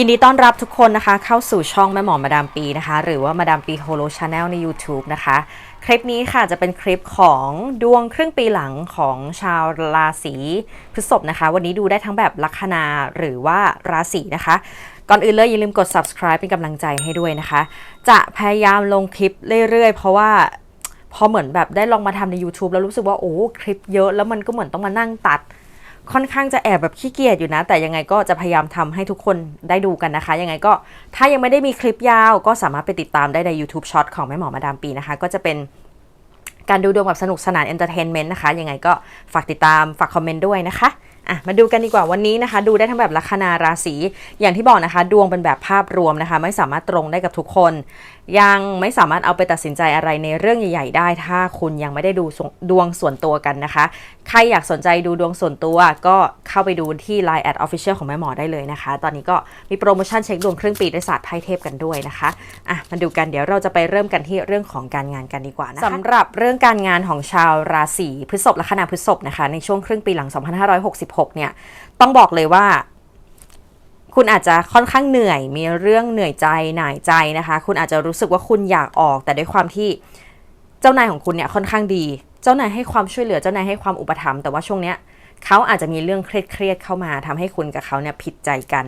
ยินดีต้อนรับทุกคนนะคะ เข้าสู่ช่องแม่หมอมาดามปีนะคะ หรือว่ามาดามปีโฮโลชาแนลใน YouTube นะคะ คลิปนี้ค่ะจะเป็นคลิปของดวงครึ่งปีหลังของชาวราศีพฤษภนะคะ วันนี้ดูได้ทั้งแบบลัคนาหรือว่าราศีนะคะก่อนอื่นเลยอย่าลืมกด subscribe เป็นกำลังใจให้ด้วยนะคะ จะพยายามลงคลิปเรื่อยๆ เพราะว่าพอเหมือนแบบได้ลองมาทำใน YouTube แล้วรู้สึกว่าโอ้คลิปเยอะแล้วมันก็เหมือนต้องมานั่งตัด ค่อนข้างจะแอบแบบขี้เกียจอยู่นะ แต่ยังไงก็จะพยายามทำให้ทุกคนได้ดูกันนะคะ ยังไงก็ถ้ายังไม่ได้มีคลิปยาวก็สามารถไปติดตามได้ใน YouTube Short ของแม่หมอมาดามปีนะคะ ก็จะเป็นการดูดวงแบบสนุกสนานเอนเตอร์เทนเมนต์นะคะ ยังไงก็ฝากติดตามฝากคอมเมนต์ด้วยนะคะอะมาดูกันดีกว่าวันนี้นะคะ ดูได้ทั้งแบบลัคนาราศีอย่างที่บอกนะคะ ดวงเป็นแบบภาพรวมนะคะ ไม่สามารถตรงได้กับทุกคน ยังไม่สามารถเอาไปตัดสินใจอะไรในเรื่องใหญ่ ๆ ได้ ถ้าคุณยังไม่ได้ดูดวงส่วนตัวกันนะคะ ใครอยากสนใจดูดวงส่วนตัวก็เข้าไปดูที่ Line แอดออฟฟิเชียลของแม่หมอได้เลยนะคะ ตอนนี้ก็มีโปรโมชั่นเช็คดวงครึ่งปีด้วยศาสตร์ไพ่เทพกันด้วยนะคะอะมาดูกันเดี๋ยวเราจะไปเริ่มกันที่เรื่องของการงานกันดีกว่านะคะสำหรับเรื่องการงานของชาวราศีพฤษภและคณะพฤษภนะคะในช่วงครึ่งปีหลัง 2566 เนี่ยต้องบอกเลยว่า คุณอาจจะค่อนข้างเหนื่อย มีเรื่องเหนื่อยใจหน่ายใจนะคะ คุณอาจจะรู้สึกว่าคุณอยากออก แต่ด้วยความที่เจ้านายของคุณเนี่ยค่อนข้างดี เจ้านายให้ความช่วยเหลือ เจ้านายให้ความอุปถัมภ์ แต่ว่าช่วงเนี้ยเขาอาจจะมีเรื่องเครียดๆเข้ามาทำให้คุณกับเขาเนี่ยผิดใจกัน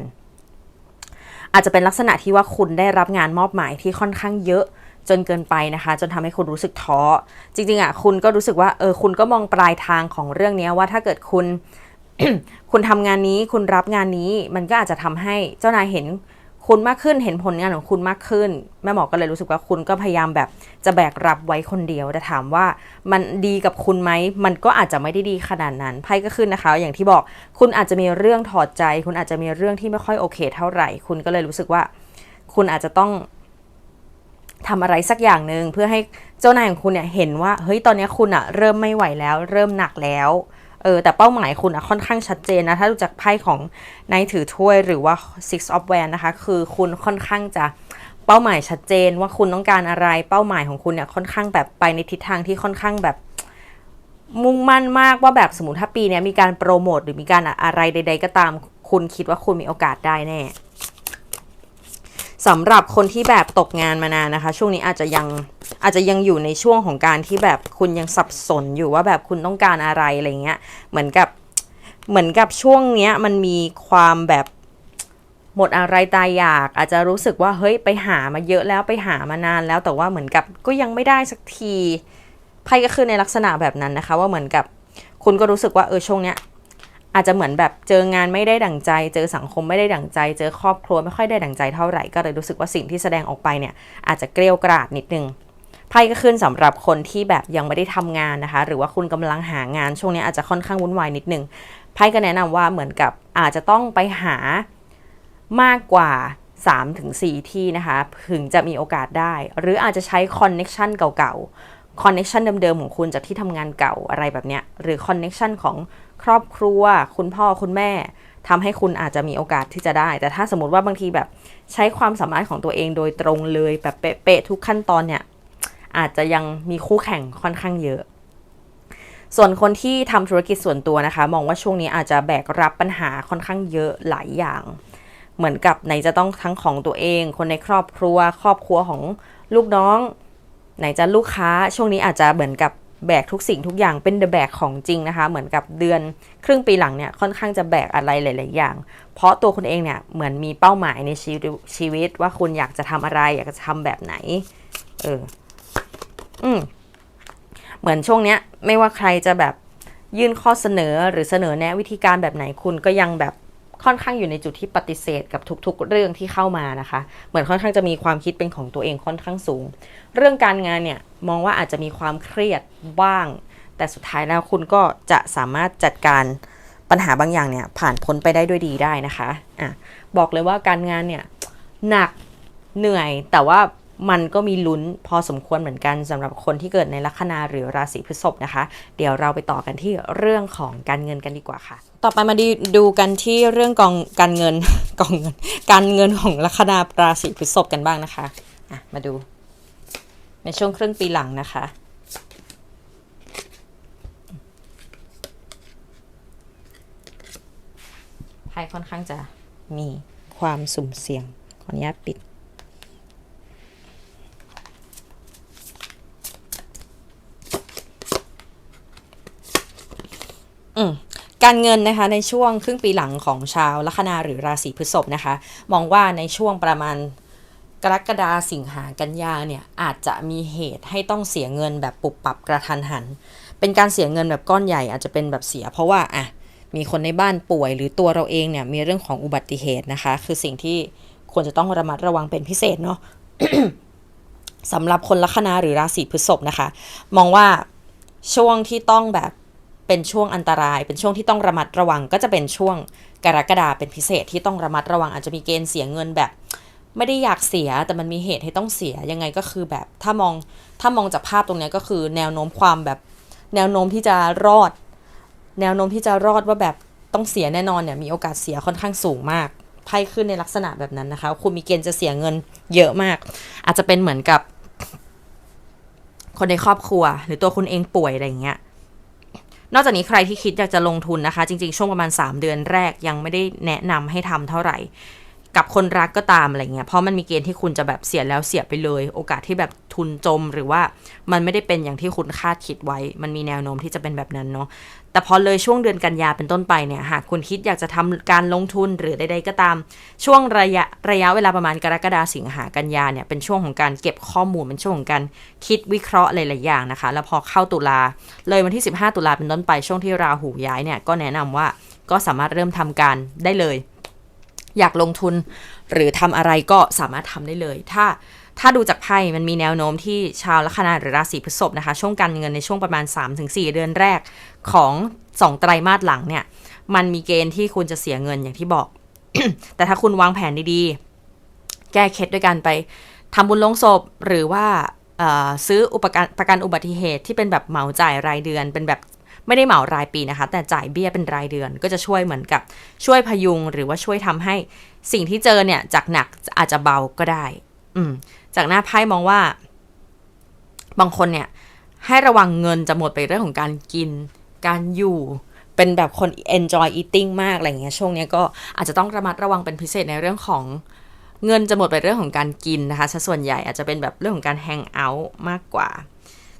อาจจะเป็นลักษณะที่ว่าคุณได้รับงานมอบหมายที่ค่อนข้างเยอะจนเกินไปนะคะ จนทำให้คุณรู้สึกท้อ จริงๆอะคุณก็รู้สึกว่าเออคุณก็มองปลายทางของเรื่องเนี้ยว่าถ้าเกิดคุณ คุณทำงานนี้คุณรับงานนี้มันก็อาจจะทำให้เจ้านายเห็นคุณมากขึ้นเห็นผลงานของคุณมากขึ้น แม่หมอก็เลยรู้สึกว่าคุณก็พยายามแบบจะแบกรับไว้คนเดียว แต่ถามว่ามันดีกับคุณไหม มันก็อาจจะไม่ได้ดีขนาดนั้นไพ่ก็ขึ้นนะคะ อย่างที่บอกคุณอาจจะมีเรื่องถอดใจ คุณอาจจะมีเรื่องที่ไม่ค่อยโอเค เท่าไหร่ คุณก็เลยรู้สึกว่า คุณอาจจะต้องทำอะไรสักอย่างหนึ่งเพื่อให้เจ้านายของคุณเนี่ยเห็นว่าเฮ้ยตอนนี้คุณอะเริ่มไม่ไหวแล้ว เริ่มหนักแล้ว เออแต่เป้าหมายคุณอะค่อนข้างชัดเจนนะ ถ้าดูจากไพ่ของนายถือถ้วยหรือว่า six of w a n d นะคะ คือคุณค่อนข้างจะเป้าหมายชัดเจนว่าคุณต้องการอะไรเป้าหมายของคุณเนี่ยค่อนข้างแบบไปในทิศทางที่ค่อนข้างแบบมุ่งมั่นมากว่าแบบสมมติถ้าปีเนี้ยมีการโปรโมทหรือมีการอะไรใด ๆ ก็ตาม คุณคิดว่าคุณมีโอกาสได้แน่ สำหรับคนที่แบบตกงานมานานนะคะ ช่วงนี้อาจจะยังอาจจะยังอยู่ในช่วงของการที่แบบคุณยังสับสนอยู่ว่าแบบคุณต้องการอะไรอะไรเงี้ยเหมือนกับเหมือนกับช่วงเนี้ยมันมีความแบบหมดอะไรตายอยาก อาจจะรู้สึกว่าเฮ้ยไปหามาเยอะแล้วไปหามานานแล้วแต่ว่าเหมือนกับก็ยังไม่ได้สักทีไพ่ก็คือในลักษณะแบบนั้นนะคะ ว่าเหมือนกับคุณก็รู้สึกว่าเออช่วงเนี้ย อาจจะเหมือนแบบเจองานไม่ได้ดั่งใจ เจอสังคมไม่ได้ดั่งใจ เจอครอบครัวไม่ค่อยได้ดั่งใจเท่าไหร่ก็เลยรู้สึกว่าสิ่งที่แสดงออกไปเนี่ยอาจจะเกลียวกราดนิดนึงไพ่ก็ขึ้นสำหรับคนที่แบบยังไม่ได้ทำงานนะคะ หรือว่าคุณกำลังหางานช่วงนี้อาจจะค่อนข้างวุ่นวายนิดนึงไพ่ก็แนะนำว่าเหมือนกับอาจจะต้องไปหามากกว่า3-4ที่นะคะถึงจะมีโอกาสได้ หรืออาจจะใช้คอนเน็ชันเก่าๆคอนเน็ชันเดิมๆของคุณจากที่ทำงานเก่าอะไรแบบเนี้ยหรือคอนเน็ชันของ ครอบครัว คุณพ่อคุณแม่ทำให้คุณอาจจะมีโอกาสที่จะได้ แต่ถ้าสมมติว่าบางทีแบบใช้ความสามารถของตัวเองโดยตรงเลยแบบเป๊ะๆทุกขั้นตอนเนี่ยอาจจะยังมีคู่แข่งค่อนข้างเยอะส่วนคนที่ทำธุรกิจส่วนตัวนะคะ มองว่าช่วงนี้อาจจะแบกรับปัญหาค่อนข้างเยอะหลายอย่าง เหมือนกับไหนจะต้องทั้งของตัวเอง คนในครอบครัว ครอบครัวของลูกน้อง ไหนจะลูกค้าช่วงนี้อาจจะเหมือนกับ แบกทุกสิ่งทุกอย่างเป็นเดอะแบกของจริงนะคะ เหมือนกับเดือนครึ่งปีหลังเนี่ยค่อนข้างจะแบกอะไรหลาย ๆ อย่าง เพราะตัวคุณเองเนี่ยเหมือนมีเป้าหมายในชีวิตชีวิตว่าคุณอยากจะทำอะไร อยากจะทำแบบไหน เออ อืมเหมือนช่วงเนี้ย ไม่ว่าใครจะแบบยื่นข้อเสนอหรือเสนอแนะวิธีการแบบไหนคุณก็ยังแบบ ค่อนข้างอยู่ในจุดที่ปฏิเสธกับทุกๆ เรื่องที่เข้ามานะคะ เหมือนค่อนข้างจะมีความคิดเป็นของตัวเองค่อนข้างสูง เรื่องการงานเนี่ยมองว่าอาจจะมีความเครียดบ้าง แต่สุดท้ายแล้วคุณก็จะสามารถจัดการปัญหาบางอย่างเนี่ยผ่านพ้นไปได้ด้วยดีได้นะคะอะบอกเลยว่าการงานเนี่ยหนักเหนื่อยแต่ว่า มันก็มีลุ้นพอสมควรเหมือนกันสำหรับคนที่เกิดในลัคนาหรือราศีพฤษภนะคะ เดี๋ยวเราไปต่อกันที่เรื่องของการเงินกันดีกว่าค่ะ ต่อไปมาดูกันที่เรื่องกองการเงินกองเงิน การเงินของลัคนาราศีพฤษภกันบ้างนะคะะมาดู ในช่วงครึ่งปีหลังนะคะไพ่ค่อนข้างจะมีความสุ่มเสี่ยงขออนุญาตปิด อืม การเงินนะคะในช่วงครึ่งปีหลังของชาวลัคนาหรือราศีพฤษภนะคะ มองว่าในช่วงประมาณกรกฎาสิงหากันยาเนี่ยอาจจะมีเหตุให้ต้องเสียเงินแบบปุบปับกระทันหัน เป็นการเสียเงินแบบก้อนใหญ่อาจจะเป็นแบบเสีย เพราะว่าอะมีคนในบ้านป่วยหรือตัวเราเองเนี่ยมีเรื่องของอุบัติเหตุนะคะ คือสิ่งที่ควรจะต้องระมัดระวังเป็นพิเศษเนาะสำหรับคนลัคนาหรือราศีพฤษภนะคะ มองว่าช่วงที่ต้องแบบ เป็นช่วงอันตราย เป็นช่วงที่ต้องระมัดระวัง ก็จะเป็นช่วงกรกฎาเป็นพิเศษที่ต้องระมัดระวังอาจจะมีเกณฑ์เสียเงินแบบ ไม่ได้อยากเสียแต่มันมีเหตุให้ต้องเสียยังไงก็คือแบบถ้ามองถ้ามองจากภาพตรงนี้ก็คือ แนวโน้มความแบบ แนวโน้มที่จะรอด แนวโน้มที่จะรอดว่าแบบต้องเสียแน่นอนเนี่ยมีโอกาสเสียค่อนข้างสูงมากไพ่ขึ้นในลักษณะแบบนั้นนะคะ คุณมีเกณฑ์จะเสียเงินเยอะมาก อาจจะเป็นเหมือนกับ คนในครอบครัว หรือตัวคุณเองป่วยอะไรอย่างเงี้ย นอกจากนี้ใครที่คิดอยากจะลงทุนนะคะ จริงๆ ช่วงประมาณ 3 เดือนแรกยังไม่ได้แนะนำให้ทำเท่าไหร่ กับคนรักก็ตามอะไรเงี้ย เพราะมันมีเกณฑ์ที่คุณจะแบบเสียแล้วเสียไปเลย โอกาสที่แบบทุนจมหรือว่ามันไม่ได้เป็นอย่างที่คุณคาดคิดไว้ มันมีแนวโน้มที่จะเป็นแบบนั้นเนาะ แต่พอเลยช่วงเดือนกันยาเป็นต้นไปเนี่ย หากคุณคิดอยากจะทำการลงทุนหรือใดๆก็ตาม ช่วงระยะระยะเวลาประมาณกรกฎาสิงหากันยาเนี่ยเป็นช่วงของการเก็บข้อมูลเป็นช่วงของการคิดวิเคราะห์หลายๆอย่างนะคะ แล้วพอเข้าตุลาเลยวันที่ 15 ตุลาเป็นต้นไปช่วงที่ราหูย้ายเนี่ยก็แนะนำว่าก็สามารถเริ่มทำการได้เลย อยากลงทุน หรือทำอะไรก็สามารถทำได้เลย ถ้าถ้าดูจากไพ่มันมีแนวโน้มที่ชาวลัคนาหรือราศีพฤษภนะคะ ช่วงการเงินในช่วงประมาณ 3-4 เดือนแรกของ 2 ไตรมาสหลังเนี่ย มันมีเกณฑ์ที่คุณจะเสียเงินอย่างที่บอก แต่ถ้าคุณวางแผนดีๆ แก้เคล็ดด้วยการไปทำบุญลงศพหรือว่าซื้ออุปกันประกันอุบัติเหตุที่เป็นแบบเหมาจ่ายรายเดือนเป็นแบบ ไม่ได้เหมารายปีนะคะ แต่จ่ายเบี้ยเป็นรายเดือน ก็จะช่วยเหมือนกับช่วยพยุง หรือว่าช่วยทำให้สิ่งที่เจอเนี่ยจากหนักอาจจะเบาก็ได้ อืมจากหน้าไพ่มองว่า บางคนเนี่ย ให้ระวังเงินจะหมดไปเรื่องของการกิน การอยู่เป็นแบบคน enjoy eating มากอะไรเงี้ยช่วงนี้ก็อาจจะต้องระมัดระวังเป็นพิเศษในเรื่องของเงินจะหมดไปเรื่องของการกินนะคะซะส่วนใหญ่อาจจะเป็นแบบเรื่องของการแฮงเอาท์มากกว่า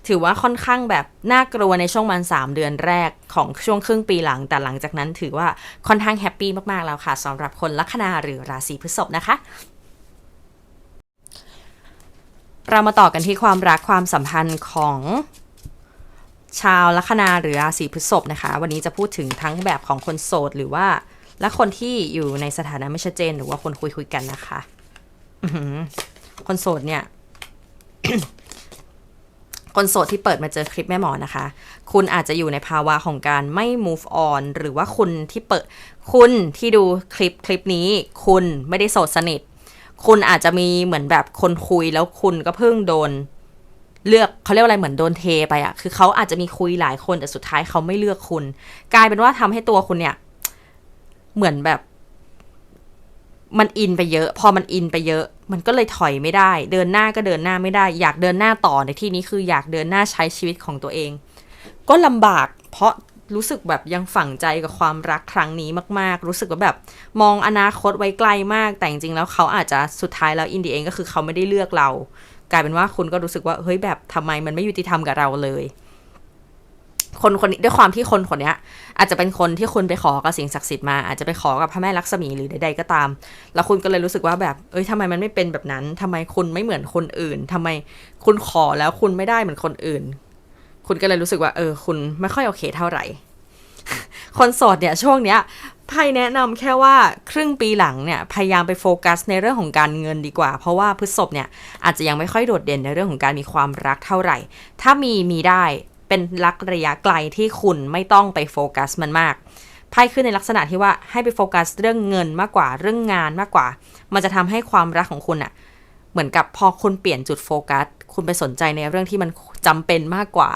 ถือว่าค่อนข้างแบบน่ากลัวในช่วงมันสามเดือนแรกของช่วงครึ่งปีหลัง แต่หลังจากนั้นถือว่าค่อนข้างแฮปปี้มากๆแล้วค่ะสำหรับคนลัคนาหรือราศีพฤษภนะคะเรามาต่อกันที่ความรักความสัมพันธ์ของชาวลัคนาหรือราศีพฤษภนะคะ วันนี้จะพูดถึงทั้งแบบของคนโสดหรือว่า และคนที่อยู่ในสถานะไม่ชัดเจนหรือว่าคนคุยคุยกันนะคะคนโสดเนี่ย คนโสดที่เปิดมาเจอคลิปแม่หมอนะคะ คุณอาจจะอยู่ในภาวะของการไม่ move on หรือว่าคุณที่เปิด คุณที่ดูคลิปคลิปนี้ คุณไม่ได้โสดสนิท คุณอาจจะมีเหมือนแบบคนคุยแล้วคุณก็เพิ่งโดน เลือกเขาเรียกว่าอะไรเหมือนโดนเทไปอะคือเขาอาจจะมีคุยหลายคนแต่สุดท้ายเขาไม่เลือกคุณ กลายเป็นว่าทำให้ตัวคุณเนี่ย เหมือนแบบ มันอินไปเยอะ พอมันอินไปเยอะ มันก็เลยถอยไม่ได้ เดินหน้าก็เดินหน้าไม่ได้ อยากเดินหน้าต่อในที่นี้คืออยากเดินหน้าใช้ชีวิตของตัวเอง ก็ลำบาก เพราะรู้สึกแบบยังฝังใจกับความรักครั้งนี้มาก ๆ รู้สึกว่าแบบมองอนาคตไว้ไกลมาก แต่จริงๆแล้วเขาอาจจะสุดท้ายแล้วอินดีเองก็คือเขาไม่ได้เลือกเรา กลายเป็นว่าคุณก็รู้สึกว่าเฮ้ยแบบทำไมมันไม่ยุติธรรมกับเราเลย คนคนนี้ด้วยความที่คนคนนี้อาจจะเป็นคนที่คุณไปขอกับสิ่งศักดิ์สิทธิ์มาอาจจะไปขอกับพระแม่ลักษมีหรือใด ๆ ก็ตาม แล้วคุณก็เลยรู้สึกว่าแบบเอ้ยทำไมมันไม่เป็นแบบนั้นทำไมคุณไม่เหมือนคนอื่นทำไมคุณขอแล้วคุณไม่ได้เหมือนคนอื่น คุณก็เลยรู้สึกว่า เออ คุณไม่ค่อยโอเคเท่าไหร่ คนโสดเนี่ยช่วงเนี้ยไพ่แนะนำแค่ว่าครึ่งปีหลังเนี่ยพยายามไปโฟกัสในเรื่องของการเงินดีกว่า เพราะว่าพฤษภเนี่ยอาจจะยังไม่ค่อยโดดเด่นในเรื่องของการมีความรักเท่าไหร่ ถ้ามีมีได้ เป็นรักระยะไกลที่คุณไม่ต้องไปโฟกัสมันมากไพ่ขึ้นในลักษณะที่ว่าให้ไปโฟกัสเรื่องเงินมากกว่าเรื่องงานมากกว่า มันจะทำให้ความรักของคุณอะเหมือนกับพอคุณเปลี่ยนจุดโฟกัส คุณไปสนใจในเรื่องที่มันจำเป็นมากกว่า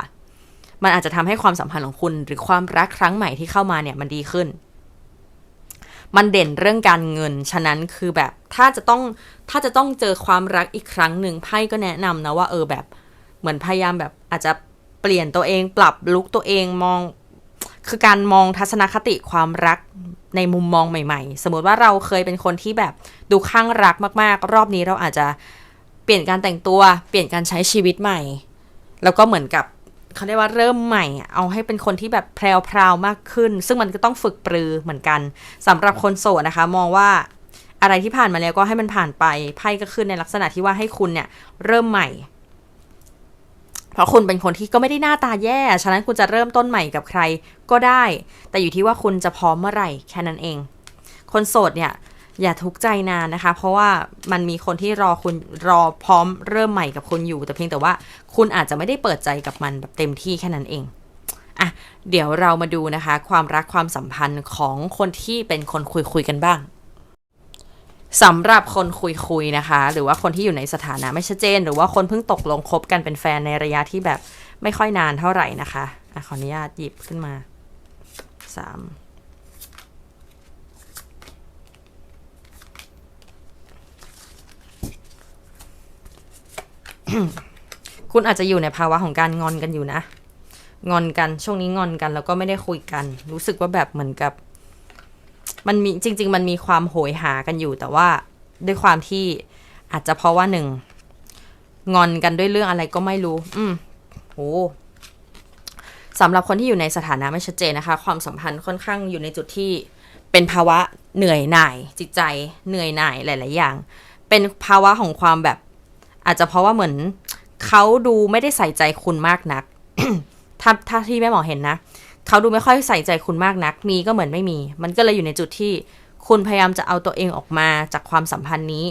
มันอาจจะทำให้ความสัมพันธ์ของคุณ หรือความรักครั้งใหม่ที่เข้ามาเนี่ยมันดีขึ้น มันเด่นเรื่องการเงิน ฉะนั้นคือแบบถ้าจะต้องถ้าจะต้องเจอความรักอีกครั้งหนึ่งไพ่ก็แนะนำนะว่าเออแบบเหมือนพยายามแบบอาจจะ เปลี่ยนตัวเองปรับลุกตัวเองมอง คือการมองทัศนคติความรักในมุมมองใหม่ ๆ สมมติว่าเราเคยเป็นคนที่แบบดูข้างรักมากๆ รอบนี้เราอาจจะเปลี่ยนการแต่งตัว เปลี่ยนการใช้ชีวิตใหม่ แล้วก็เหมือนกับเขาเรียกว่าเริ่มใหม่ เอาให้เป็นคนที่แบบแพรวๆมากขึ้น ซึ่งมันก็ต้องฝึกปรือเหมือนกันสำหรับคนโสดนะคะ มองว่าอะไรที่ผ่านมาแล้วก็ให้มันผ่านไปไพ่ก็ขึ้นในลักษณะที่ว่าให้คุณเนี่ยเริ่มใหม่ เพราะคุณเป็นคนที่ก็ไม่ได้หน้าตาแย่ ฉะนั้นคุณจะเริ่มต้นใหม่กับใครก็ได้ แต่อยู่ที่ว่าคุณจะพร้อมเมื่อไหร่แค่นั้นเอง คนโสดเนี่ยอย่าทุกข์ใจนานนะคะ เพราะว่ามันมีคนที่รอคุณรอพร้อมเริ่มใหม่กับคุณอยู่ แต่เพียงแต่ว่าคุณอาจจะไม่ได้เปิดใจกับมันแบบเต็มที่แค่นั้นเองอะเดี๋ยวเรามาดูนะคะ ความรักความสัมพันธ์ของคนที่เป็นคนคุยคุยๆกันบ้าง สำหรับคนคุยคุยๆนะคะ หรือว่าคนที่อยู่ในสถานะไม่ชัดเจน หรือว่าคนเพิ่งตกลงคบกันเป็นแฟนในระยะที่แบบไม่ค่อยนานเท่าไหร่นะคะอะขออนุญาตหยิบขึ้นมาสามคุณอาจจะอยู่ในภาวะของการงอนกันอยู่นะ งอนกันช่วงนี้งอนกันแล้วก็ไม่ได้คุยกัน รู้สึกว่าแบบเหมือนกับ มันมีจริง ๆ มันมีความโหยหากันอยู่ แต่ว่าด้วยความที่อาจจะเพราะว่าหนึ่งงอนกันด้วยเรื่องอะไรก็ไม่รู้ อืมโหสำหรับคนที่อยู่ในสถานะไม่ชัดเจนนะคะ ความสัมพันธ์ค่อนข้างอยู่ในจุดที่เป็นภาวะเหนื่อยหน่าย จิตใจเหนื่อยหน่ายหลาย ๆ อย่าง เป็นภาวะของความแบบ อาจจะเพราะว่าเหมือนเขาดูไม่ได้ใส่ใจคุณมากนัก ถ้าถ้าที่แม่หมอเห็นนะ เขาดูไม่ค่อยใส่ใจคุณมากนัก มีก็เหมือนไม่มี มันก็เลยอยู่ในจุดที่คุณพยายามจะเอาตัวเองออกมาจากความสัมพันธ์นี้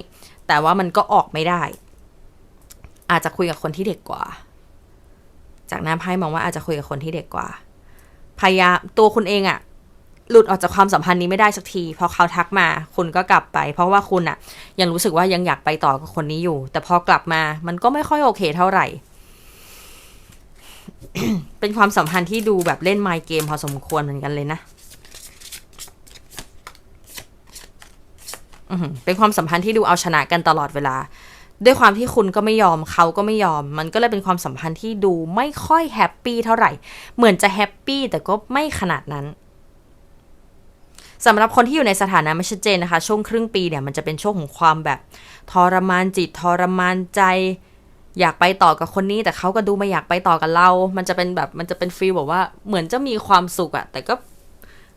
แต่ว่ามันก็ออกไม่ได้ อาจจะคุยกับคนที่เด็กกว่า จากนั้นไพ่มองว่าอาจจะคุยกับคนที่เด็กกว่า พยายามตัวคุณเองอะหลุดออกจากความสัมพันธ์นี้ไม่ได้สักทีพอเขาทักมา คุณก็กลับไป เพราะว่าคุณอะยังรู้สึกว่ายังอยากไปต่อกับคนนี้อยู่ แต่พอกลับมามันก็ไม่ค่อยโอเคเท่าไหร่ เป็นความสัมพันธ์ที่ดูแบบเล่นไมค์เกมพอสมควรเหมือนกันเลยนะเป็นความสัมพันธ์ที่ดูเอาชนะกันตลอดเวลา ด้วยความที่คุณก็ไม่ยอมเขาก็ไม่ยอม มันก็เลยเป็นความสัมพันธ์ที่ดูไม่ค่อยแฮปปี้เท่าไหร่ เหมือนจะแฮปปี้แต่ก็ไม่ขนาดนั้นสำหรับคนที่อยู่ในสถานะไม่ชัดเจนนะคะ ช่วงครึ่งปีเนี่ยมันจะเป็นช่วงของความแบบทรมานจิตทรมานใจ อยากไปต่อกับคนนี้ แต่เขาก็ดูไม่อยากไปต่อกับเรา มันจะเป็นแบบมันจะเป็นฟีลแบบว่าเหมือนจะมีความสุขอะแต่ก็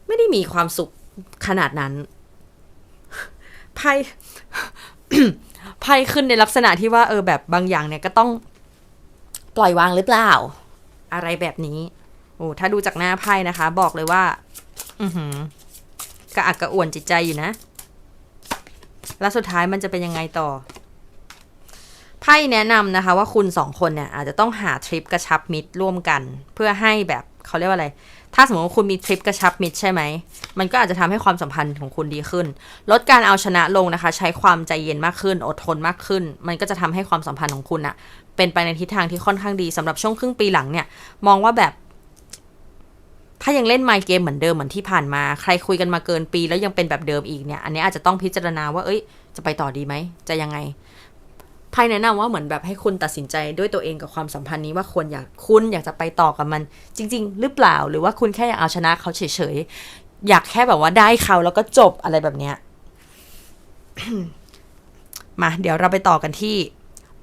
ไม่ได้มีความสุขขนาดนั้นไพ่ไพ่ขึ้นในลักษณะที่ว่าเออแบบบางอย่างเนี่ยก็ต้องปล่อยวางหรือเปล่า อะไรแบบนี้โอ้ถ้าดูจากหน้าไพ่นะคะ บอกเลยว่า อือหือกระอักกระอ่วนจิตใจอยู่นะ แล้วสุดท้ายมันจะเป็นยังไงต่อ ไพ่แนะนำนะคะว่าคุณสองคนเนี่ยอาจจะต้องหาทริปกระชับมิตรร่วมกัน เพื่อให้แบบเขาเรียกว่าอะไร ถ้าสมมติว่าคุณมีทริปกระชับมิตรใช่ไหม มันก็อาจจะทำให้ความสัมพันธ์ของคุณดีขึ้น ลดการเอาชนะลงนะคะ ใช้ความใจเย็นมากขึ้น อดทนมากขึ้น มันก็จะทำให้ความสัมพันธ์ของคุณอะเป็นไปในทิศทางที่ค่อนข้างดีสำหรับช่วงครึ่งปีหลังเนี่ย มองว่าแบบ ถ้ายังเล่นไมค์เกมเหมือนเดิมเหมือนที่ผ่านมา ใครคุยกันมาเกินปี แล้วยังเป็นแบบเดิมอีกเนี่ย อันนี้อาจจะต้องพิจารณาว่า เอ้ย จะไปต่อดีไหม จะยังไง ไพ่แนะนำว่าเหมือนแบบให้คุณตัดสินใจด้วยตัวเองกับความสัมพันธ์นี้ว่าควรอยากคุณอยากจะไปต่อกับมัน จริง ๆ หรือเปล่าหรือว่าคุณแค่อยากเอาชนะเขาเฉยๆอยากแค่แบบว่าได้เขาแล้วก็จบอะไรแบบเนี้ยมาเดี๋ยวเราไปต่อกันที่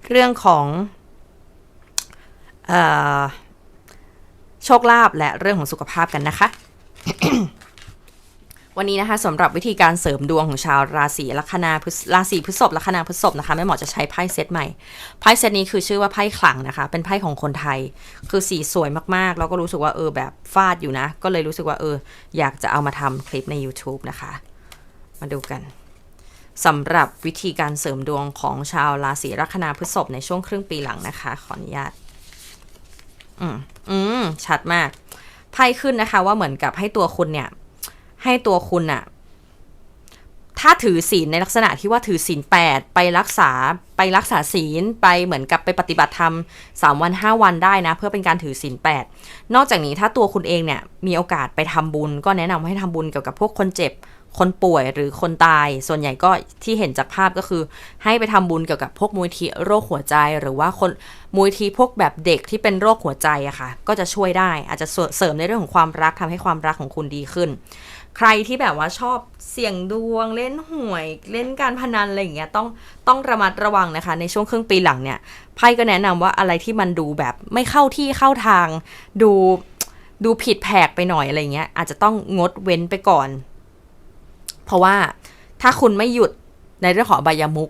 เรื่องของโชคลาภและเรื่องของสุขภาพกันนะคะ วันนี้นะคะสำหรับวิธีการเสริมดวงของชาวราศีลัคนาราศีพฤษภลัคนาพฤษภนะคะแม่หมอจะใช้ไพ่เซตใหม่ไพ่เซตนี้คือชื่อว่าไพ่ขลังนะคะ เป็นไพ่ของคนไทย คือสีสวยมากๆ แล้วก็รู้สึกว่าเออแบบฟาดอยู่นะ ก็เลยรู้สึกว่าเออ อยากจะเอามาทำคลิปใน YouTube นะคะ มาดูกันสำหรับวิธีการเสริมดวงของชาวราศีลัคนาพฤษภในช่วงครึ่งปีหลังนะคะ ขออนุญาตอืมอืมชัดมากไพ่ขึ้นนะคะว่าเหมือนกับให้ตัวคุณเนี่ย ให้ตัวคุณอะถ้าถือศีลในลักษณะที่ว่าถือศีลแปดไปรักษาไปรักษาศีลไปเหมือนกับไปปฏิบัติธรรมสามวันห้าวันได้นะ เพื่อเป็นการถือศีลแปดนอกจากนี้ถ้าตัวคุณเองเนี่ยมีโอกาสไปทำบุญ ก็แนะนำให้ทำบุญเกี่ยวกับพวกคนเจ็บคนป่วยหรือคนตาย ส่วนใหญ่ก็ที่เห็นจากภาพก็คือ ให้ไปทำบุญเกี่ยวกับพวกมูลทีโรคหัวใจ หรือว่าคนมูลทีพวกแบบเด็กที่เป็นโรคหัวใจอะค่ะ ก็จะช่วยได้อาจจะเสริมในเรื่องของความรักทำให้ความรักของคุณดีขึ้น ใครที่แบบว่าชอบเสี่ยงดวงเล่นหวยเล่นการพนันอะไรอย่างเงี้ยต้องต้องระมัดระวังนะคะ ในช่วงครึ่งปีหลังเนี่ยไพ่ก็แนะนำว่าอะไรที่มันดูแบบไม่เข้าที่เข้าทาง ดูดูผิดแผกไปหน่อยอะไรเงี้ยอาจจะต้องงดเว้นไปก่อน เพราะว่าถ้าคุณไม่หยุดในเรื่องของบายามุก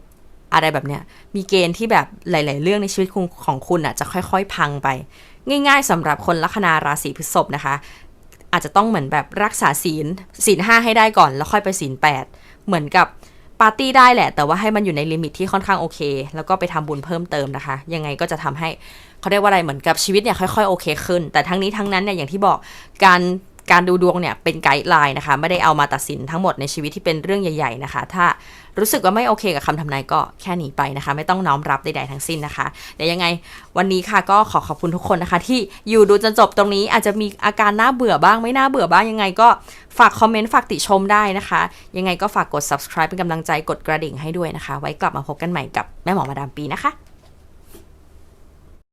อะไรแบบเนี้ยมีเกณฑ์ที่แบบหลาย ๆ เรื่องในชีวิตของคุณอะจะค่อย ๆ พังไป ง่าย ๆสำหรับคนลัคนาราศีพฤษภนะคะ อาจจะต้องเหมือนแบบรักษาศีลศีลห้าให้ได้ก่อน แล้วค่อยไปศีลแปดเหมือนกับปาร์ตี้ได้แหละ แต่ว่าให้มันอยู่ในลิมิตที่ค่อนข้างโอเค แล้วก็ไปทำบุญเพิ่มเติมนะคะ ยังไงก็จะทำให้เขาเรียกว่าอะไรเหมือนกับชีวิตเนี่ยค่อยๆโอเคขึ้น แต่ทั้งนี้ทั้งนั้นเนี่ยอย่างที่บอกการ การดูดวงเนี่ยเป็นไกด์ไลน์นะคะ ไม่ได้เอามาตัดสินทั้งหมดในชีวิตที่เป็นเรื่องใหญ่ ๆนะคะ ถ้ารู้สึกว่าไม่โอเคกับคำทำนายก็แค่หนีไปนะคะ ไม่ต้องน้อมรับใดๆทั้งสิ้นนะคะเดี๋ยวยังไงวันนี้ค่ะก็ขอขอบคุณทุกคนนะคะ ที่อยู่ดูจนจบตรงนี้อาจจะมีอาการน่าเบื่อบ้างไม่น่าเบื่อบ้างยังไงก็ฝากคอมเมนต์ฝากติชมได้นะคะ ยังไงก็ฝากกด subscribe เป็นกำลังใจกดกระดิ่งให้ด้วยนะคะ ไว้กลับมาพบกันใหม่กับแม่หมอมาดามปีนะคะ